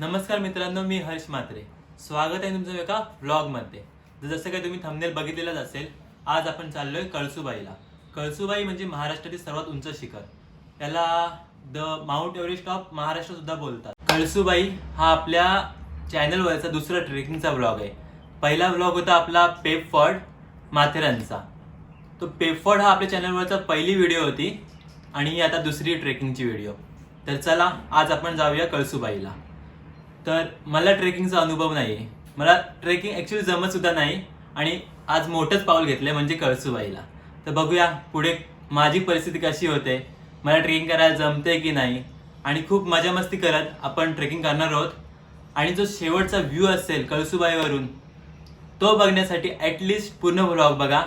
नमस्कार मित्रांनो मी हर्ष म्हात्रे स्वागत आहे तुमचं एका व्लॉगमध्ये जसं काही तुम्ही थंबनेल बघितलेलंच असेल आज आपण चाललोय कळसुबाईला. कळसुबाई म्हणजे महाराष्ट्रातील सर्वात उंच शिखर. त्याला the mount Everest of Maharashtra सुद्धा बोलतात. कळसुबाई हा आपल्या चॅनलवरचा दुसरा ट्रेकिंगचा ब्लॉग आहे. पहिला ब्लॉग होता आपला पेपफॉर्ड माथेरानचा. तो पेपफॉर्ड हा आपल्या चॅनलवरचा पहिली व्हिडिओ होती आणि ही आता दुसरी ट्रेकिंगची व्हिडिओ तर चला आज आपण जाऊया कळसुबाईला. तर मला ट्रेकिंगचा अनुभव नाही आहे मला ट्रेकिंग ॲक्च्युली जमत सुद्धा नाही आणि आज मोठंच पाऊल घेतलंय म्हणजे कळसुबाईला. तर बघूया पुढे माझी परिस्थिती कशी होते मला ट्रेकिंग करायला जमते की नाही आणि खूप मजा मस्ती करत आपण ट्रेकिंग करणार आहोत. आणि जो शेवटचा व्ह्यू असेल कळसुबाईवरून तो बघण्यासाठी ॲटलिस्ट पूर्ण ब्लॉग बघा.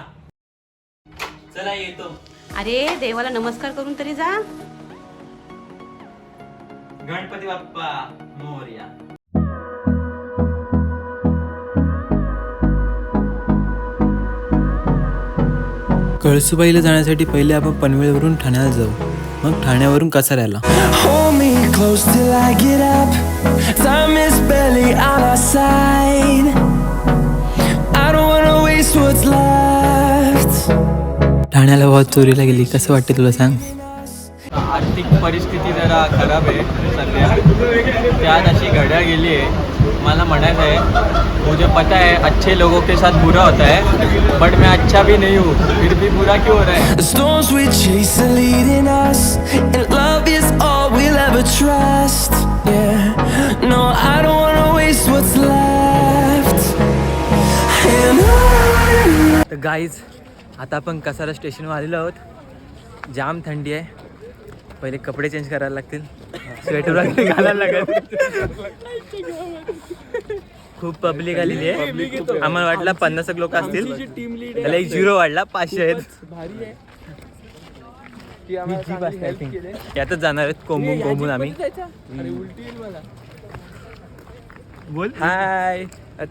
चला येतो. अरे देवाला नमस्कार करून तरी जा. गणपती बाप्पा मोरया. कळसुबाईला जाण्यासाठी पहिले आपण पनवेलवरून ठाण्याला जाऊ मग ठाण्यावरून कसाऱ्याला Hold me close till I get up. Time is barely on our side. I don't wanna waste what's left. ठाण्याला बहुत चोरीला गेली कसं वाटते तुला सांग आर्थिक परिस्थिती जरा खराब आहे सध्या त्यात अशी घड्याळ गेली आहे मला म्हणायचं आहे मुझे पता है अच्छे लोगों के साथ बुरा होता है बट मैं अच्छा भी नहीं हूँ फिर भी बुरा क्यों हो रहा है The storms we chase are leading us, and love is all we'll ever trust. Yeah, no, I don't wanna waste what's left. And on. तर गाईज आता आपण कसारा स्टेशनवर आलेलो आहोत जाम थंडी आहे पहिले कपडे चेंज करायला लागतील स्वेटर वगैरे घालायला लागेल खूप पब्लिक आलेली आहे आम्हाला वाटलं पन्नास एक लोक असतील. त्याला एक झिरो वाढला पाचशे आहेत. ही. यातच जाणार आहेत कोंबून कोंबून आम्ही. बोल. हाय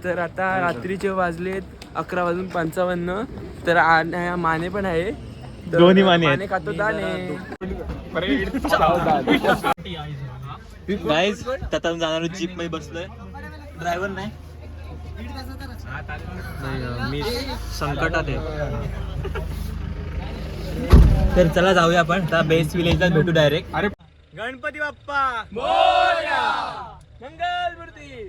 तर आता रात्रीचे वाजलेत अकरा वाजून पंचावन्न. तर आ- माने पण आहे. दोन्ही माने आहेत. खातो दाणे. गाईज आता जाणार जीपमध्ये बसलोय. ड्रायव्हर नाही. मी संकटात आहे. तर चला जाऊया आपण. आता बेस्ट विलेजला भेटू डायरेक्ट अरे गणपती बाप्पा. मंगल मूर्ती.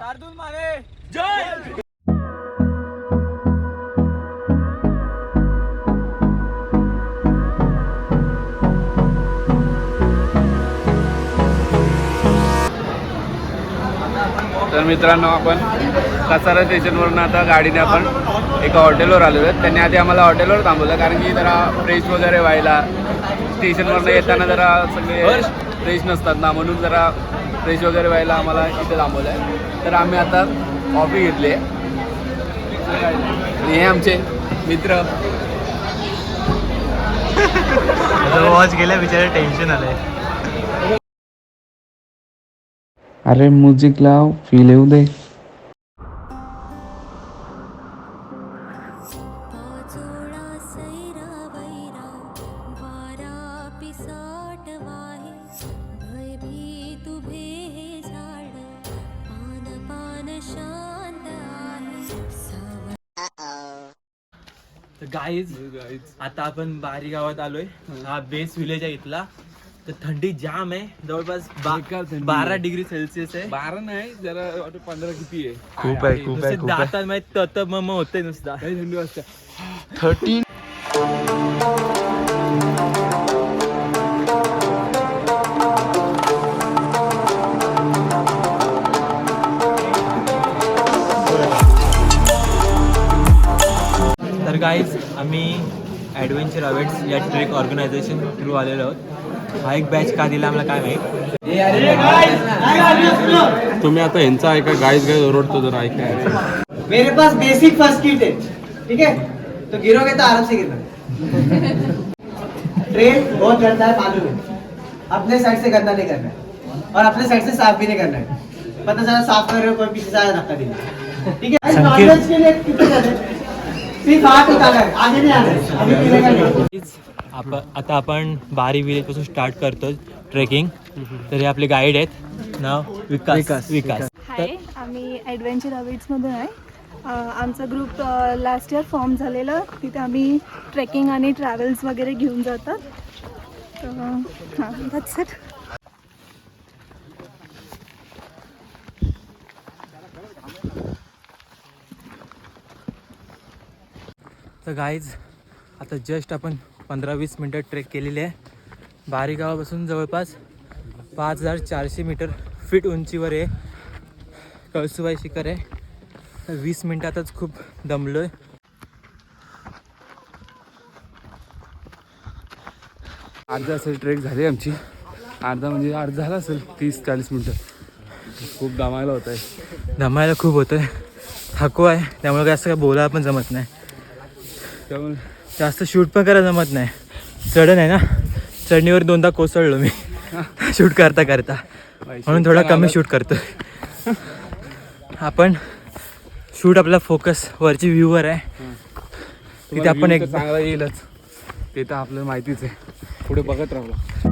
शार्दूल माने. जय तर मित्रांनो आपण कसारा स्टेशनवरून आता गाडीने आपण एका हॉटेलवर आलेलो आहेत त्यांनी आधी आम्हाला हॉटेलवर थांबवलं कारण की जरा फ्रेश वगैरे व्हायला. स्टेशनवरनं येताना जरा सगळे फ्रेश नसतात ना म्हणून जरा फ्रेश वगैरे व्हायला आम्हाला इथे थांबवलं आहे तर आम्ही आता कॉफी घेतली आहे. आणि हे आमचे मित्र. वॉच गेल्या बिचारे टेन्शन आलंय. अरे म्युझिक लाव फील येऊ दे. हे गाईज आता आपण बारी गावात आलोय. हा बेस विलेज आहे इथला. तर थंडी जाम आहे जवळपास बा- बारा डिग्री सेल्सिअस आहे बारा नाही जरा वाटतं पंधरा किती आहे खूप आहे खूप आहे नुसते दातात माहीत तत मम होते नुसता काही थंडी वाजते थर्टीन तर गाईज आम्ही ॲडव्हेंचर अवेट्स या ट्रेक ऑर्गनायझेशन थ्रू आलेलो आहोत. हा एक बॅच का दिला आम्हाला काय माहीत. तुम्ही आता यांचा ऐका गाईज गाईज ओरडतो जरा ऐका. मेरे पास बेसिक फर्स्ट किट है ठीक है? तो गिरोगे तो आराम से गिरना। ट्रेन बहुत गंदा है मालूम है। अपने साइड से गंदा नहीं करना है। और अपने साइड से साफ भी नहीं करना है। पता चला साफ कर रहे हो कोई पीछे से धक्का देना ठीक है? नॉनवेज के लिए आता आपण बारी विलेजपासून स्टार्ट करतो ट्रेकिंग तर हे आपले गाईड आहेत. नाव विकास. विकास. हाय आम्ही ॲडव्हेंचर हॅबिट्समधून आहे. अ, आमचा ग्रुप लास्ट इयर फॉर्म झालेला. तिथे आम्ही ट्रेकिंग आणि ट्रॅव्हल्स वगैरे घेऊन जातात. तर हां तर गाईज आता जस्ट आपण पंधरा वीस मिनटं ट्रेक केलेली आहे. बारी गावापासून जवळपास पाच हजार चारशे मीटर फीट उंचीवर आहे. कळसुबाई शिखर आहे. तर वीस मिनटातच खूप दमलो आहे अर्धा असेल ट्रेक झाली आमची. अर्धा म्हणजे अर्धा झाला असेल तीस चाळीस मिनटं. खूप दमायला होत आहे दमायला खूप होतं आहे थकवा आहे त्यामुळे काय असं काय बोलायला पण जमत नाही. त्यामुळे जास्त शूट पण करायला जमत नाही. चढण आहे ना? चढणीवर दोनदा कोसळलो मी. शूट करता करता. म्हणून थोडा कमी शूट करतो आपण शूट आपला फोकस वरची व्ह्यूवर आहे. तिथे आपण एक चांगला येईलच. ते तर आपल्याला माहितीच आहे. पुढे बघत राहू.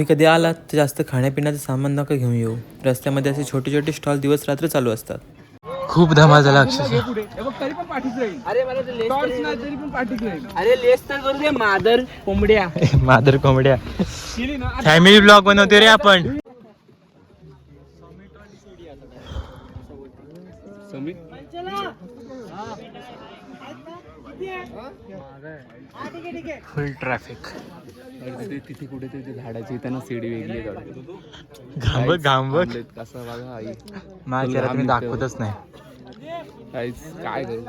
तुम्ही कधी आलात तर जास्त खाण्यापिण्याचं सामान नका घेऊन येऊ. रस्त्यामध्ये असे छोटे छोटे स्टॉल दिवस रात्र चालू असतात. खूप धमाल झाला अक्षरशः. अरे लेस तर करू दे मादर कोंबड्या. मादर कोंबड्या. फॅमिली ब्लॉग बनवते रे आपण. Full traffic. तिथे कुठे ते झाडाची इथे ना सीडी वेगळी घांबक थांबलेत, कसं बघा आई. माझ्या मी दाखवतच नाही. काहीच काय करू?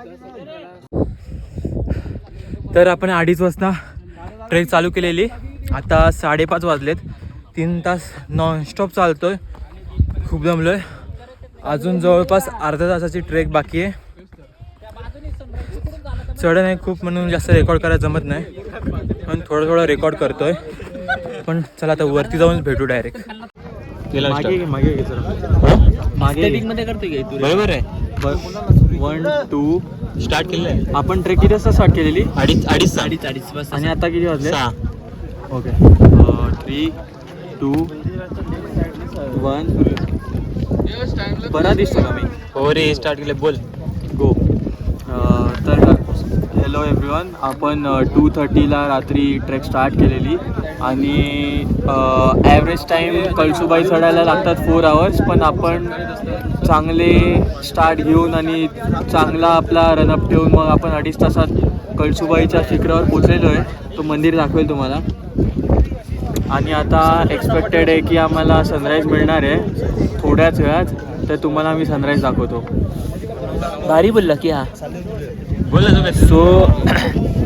तर आपण अडीच वाजता ट्रेक चालू केलेली. आता साडेपाच वाजलेत. तीन तास नॉनस्टॉप चालतोय. खूप दमलोय. अजून जवळपास अर्धा तासाची ट्रेक बाकी आहे. चढण आहे खूप म्हणून जास्त रेकॉर्ड करायला जमत नाही. पण थोडं थोडं रेकॉर्ड करतोय. पण चला आता वरती जाऊन भेटू डायरेक्ट मागे मागे घे मागे मध्ये करतोय काय तू? बरोबर आहे. वन टू स्टार्ट केलेलं आहे आपण ट्रेक किती वाजता स्टार्ट केलेली? अडीच अडीच साडी अडीच वाजता. आणि आता किती वाजले? ओके. थ्री टू वन बरा दिसतो का मी? हो रे स्टार्ट केलं बोल. गो हॅलो एव्हरीवन आपण टू थर्टीला रात्री ट्रेक स्टार्ट केलेली आणि ॲव्हरेज टाईम कळसुबाई चढायला लागतात फोर आवर्स पण आपण चांगले स्टार्ट घेऊन आणि चांगला आपला रनअप ठेवून मग आपण अडीच तासात कळसुबाईच्या शिखरावर पोचलेलो आहे. तो मंदिर दाखवेल तुम्हाला. आणि आता एक्सपेक्टेड आहे की आम्हाला सनराईज मिळणार आहे. थोड्याच वेळात तर तुम्हाला आम्ही सनराईज दाखवतो. भारी बोलला की हा. सो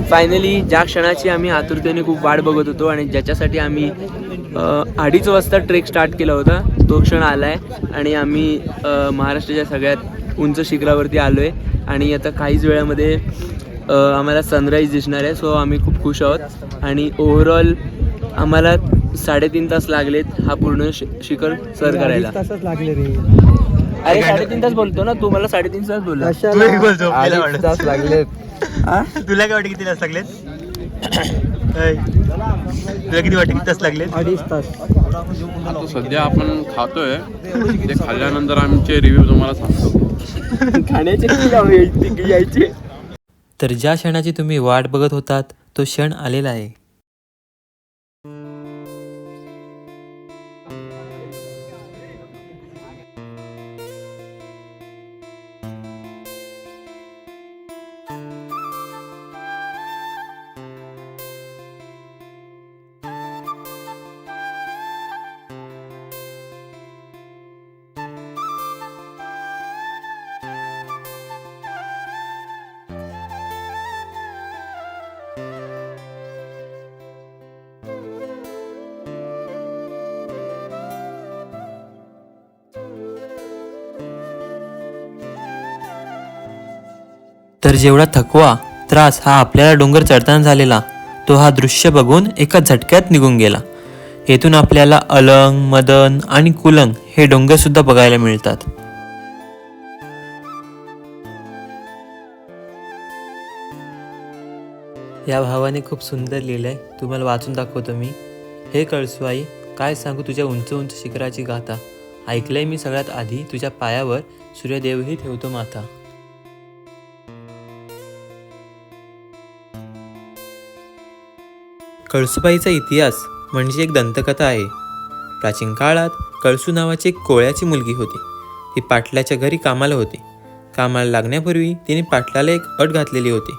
फायनली ज्या क्षणाची आम्ही आतुरतेने खूप वाट बघत होतो आणि ज्याच्यासाठी आम्ही अडीच वाजता ट्रेक स्टार्ट केला होता तो क्षण आला आहे आणि आम्ही महाराष्ट्राच्या सगळ्यात उंच शिखरावरती आलो आहे आणि आता काहीच वेळामध्ये आम्हाला सनराईज दिसणार आहे. सो आम्ही खूप खुश आहोत आणि ओव्हरऑल आम्हाला साडेतीन तास लागलेत हा पूर्ण शि शिखर सर करायला. अरे साडेतीन तास बोलतो ना तू मला साडेतीन तास बोलला. तास लागले तुला काय वाटतं किती तास लागलेत? ऐ, तुला किती वाटतं किती तास लागलेत? आता सध्या आपण खातोय. ते खाल्ल्यानंतर आमचे रिव्ह्यू तुम्हाला सांगतो. खाण्याचे यायचे. तर ज्या क्षणाची तुम्ही वाट बघत होतात तो क्षण आलेला आहे. तर जेवढा थकवा त्रास हा आपल्याला डोंगर चढताना झालेला तो हा दृश्य बघून एका झटक्यात निघून गेला. येथून आपल्याला अलंग मदन आणि कुलंग हे डोंगरसुद्धा बघायला मिळतात. या भावाने खूप सुंदर लिहिलं आहे तुम्हाला वाचून दाखवतो मी. हे कळसुआई काय सांगू तुझ्या उंच उंच शिखराची गाथा? ऐकलंय मी सगळ्यात आधी. तुझ्या पायावर सूर्यदेवही ठेवतो माथा. कळसुबाईचा इतिहास म्हणजे एक दंतकथा आहे. प्राचीन काळात कळसू नावाची एक कोळ्याची मुलगी होती. ती पाटलाच्या घरी कामाला होती. कामाला लागण्यापूर्वी तिने पाटलाला एक अट घातलेली होती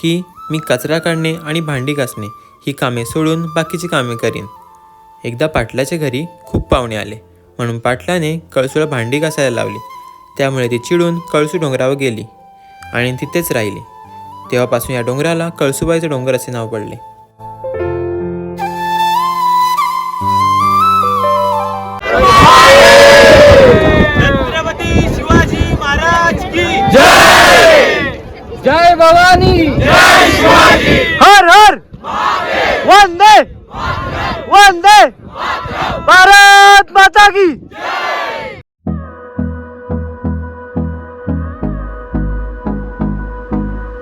की मी कचरा काढणे आणि भांडी घासणे ही कामे सोडून बाकीची कामे करीन. एकदा पाटलाच्या घरी खूप पाहुणे आले. म्हणून पाटलाने कळसूला भांडी घासायला लावली. त्यामुळे ती चिडून कळसू डोंगरावर गेली आणि तिथेच राहिली. तेव्हापासून या डोंगराला कळसूबाईचं डोंगर असे नाव पडले.